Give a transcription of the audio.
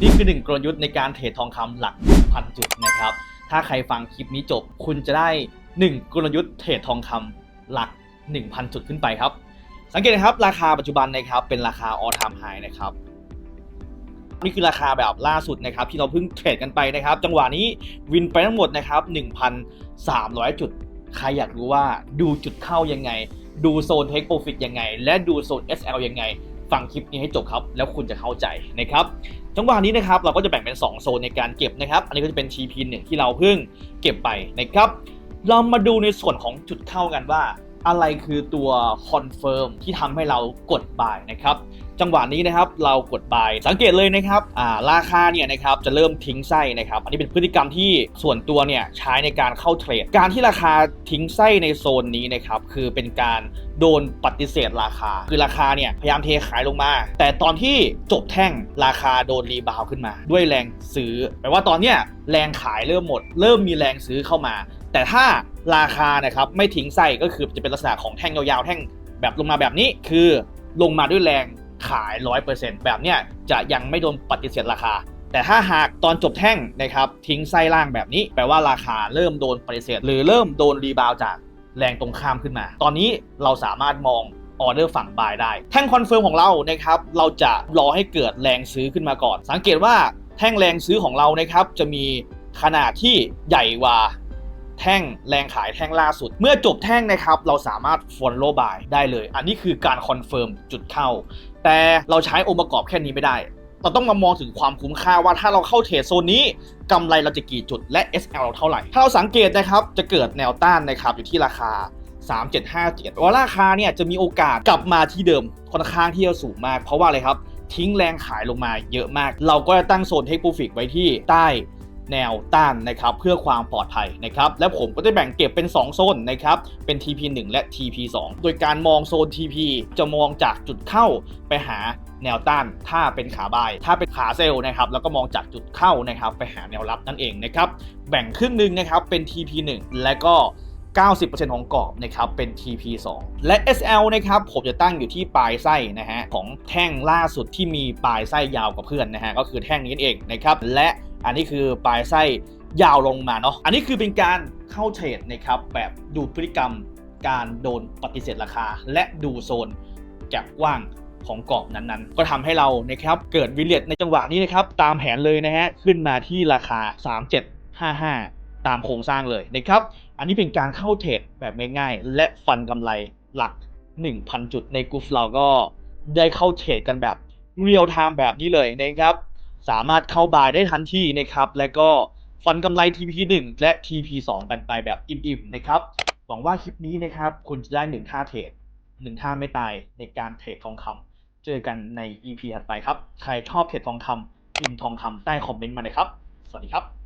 นี่คือหนึ่งกลยุทธ์ในการเทรดทองคำหลักพันจุดนะครับ ถ้าใครฟังคลิปนี้จบ คุณจะได้ 1 กลยุทธ์เทรดทองคำหลัก 1,000 จุดขึ้นไปครับ สังเกตนะครับราคาปัจจุบันนะครับเป็นราคา all time high นะครับ นี่คือราคาแบบล่าสุดนะครับที่เราเพิ่งเทรดกันไปนะครับ จังหวะนี้วินไปทั้งหมดนะครับ 1,300 จุด ใครอยากรู้ว่าดูจุดเข้ายังไง ดูโซน take profit ยังไง และดูโซน SL ยังไง ฟังคลิปนี้ให้จบครับ แล้วคุณจะเข้าใจนะครับจังหวะนี้นะครับเราก็จะแบ่งเป็น 2 โซนในการเก็บนะครับ อันนี้ก็จะเป็น TP 1ที่เราเพิ่งเก็บไปนะครับ เรามาดูในส่วนของจุดเข้ากันว่า อะไรคือตัวคอนเฟิร์มที่ทำให้เรากดบ่ายนะครับ จังหวะนี้นะครับเรากด buy สังเกตเลยนะครับอ่าราคาเนี่ยนะครับจะเริ่มทิ้งไส้นะครับ อันนี้เป็นพฤติกรรมที่ส่วนตัวเนี่ยใช้ในการเข้าเทรด การที่ราคาทิ้งไส้ในโซนนี้นะครับคือเป็นการโดนปฏิเสธราคา คือราคาเนี่ยพยายามเทขายลงมา แต่ตอนที่จบแท่งราคาโดนรีบาวด์ขึ้นมา ด้วยแรงซื้อแปลว่าตอนเนี้ยแรงขายเริ่มหมด เริ่มมีแรงซื้อเข้ามา แต่ถ้าราคานะครับไม่ทิ้งไส้ก็คือจะเป็นลักษณะของแท่งยาวๆแท่งแบบลงมาแบบนี้คือลงมาด้วยแรง ขาย 100%แบบเนี้ยจะยังไม่โดนปฏิเสธราคา แต่ถ้าหากตอนจบแท่งนะครับทิ้งไส้ล่างแบบนี้ แปลว่าราคาเริ่มโดนปฏิเสธ หรือเริ่มโดนรีบาวจากแรงตรงข้ามขึ้นมา ตอนนี้เราสามารถมองออเดอร์ฝั่งบายได้ แท่งคอนเฟิร์มของเรานะครับเราจะรอให้เกิดแรงซื้อขึ้นมาก่อน สังเกตว่าแท่งแรงซื้อของเรานะครับจะมีขนาดที่ใหญ่กว่าแท่งแรงขายแท่งล่าสุด เมื่อจบแท่งนะครับ เราสามารถ follow buy ได้เลย อันนี้คือการคอนเฟิร์มจุดเข้า แต่เราใช้องค์ประกอบแค่นี้ไม่ได้ เราต้องมามองถึงความคุ้มค่าว่าถ้าเราเข้าเทรดโซนนี้กำไรเราจะกี่จุดและ SL เราเท่าไหร่ ถ้าเราสังเกตนะครับจะเกิดแนวต้านนะครับอยู่ที่ราคา 3757ว่าราคาเนี่ยจะมีโอกาสกลับมาที่เดิมค่อนข้างที่จะสูงมาก เพราะว่าอะไรครับทิ้งแรงขายลงมาเยอะมาก เราก็จะตั้งโซน Take Profit ไว้ที่ใต้ แนวต้านนะครับเพื่อความปลอดภัยนะครับและผมก็จะแบ่งเก็บเป็น 2 โซนนะครับเป็น TP 1 และ TP 2 โดยการมองโซน TP จะมองจากจุดเข้าไปหาแนวต้านถ้าเป็นขาบาย ถ้าเป็นขาเซลล์นะครับแล้วก็มองจากจุดเข้านะครับไปหาแนวรับนั่นเองนะครับแบ่งครึ่งหนึ่งนะครับเป็น TP 1 และก็90%ของกรอบนะครับเป็น TP 2 และ SL นะครับผมจะตั้งอยู่ที่ปลายไส้นะฮะของแท่งล่าสุดที่มีปลายไส้ยาวกว่าเพื่อนนะฮะก็คือแท่งนี้เองนะครับและ อันนี้คือปลายไส้ยาวลงมาเนาะ อันนี้คือเป็นการเข้าเทรดนะครับแบบดูพฤติกรรมการโดนปฏิเสธราคา และดูโซนจากกว้างของกรอบนั้นๆ ก็ทำให้เรานะครับเกิดวิลเลตในจังหวะนี้นะครับตามแผนเลยนะฮะขึ้นมาที่ราคา 3755 ตามโครงสร้างเลยนะครับ อันนี้เป็นการเข้าเทรดแบบง่ายๆ และฟันกำไรหลัก 1,000 จุดในกลุ่มเราก็ได้เข้าเทรดกันแบบเรียลไทม์แบบนี้เลยนะครับ สามารถเข้าบายได้ทันทีนะครับ และก็ฟันกำไร TP1 และ TP2 กันไปแบบอิ่มๆนะครับ หวังว่าคลิปนี้นะครับ คุณจะได้หนึ่งท่าเทรดหนึ่งท่าไม่ตายในการเทรดทองคำเจอกันใน EP ถัดไปครับ ใครชอบเทรดทองคำพิมพ์ทองคำใต้คอมเมนต์มาเลยครับ สวัสดีครับ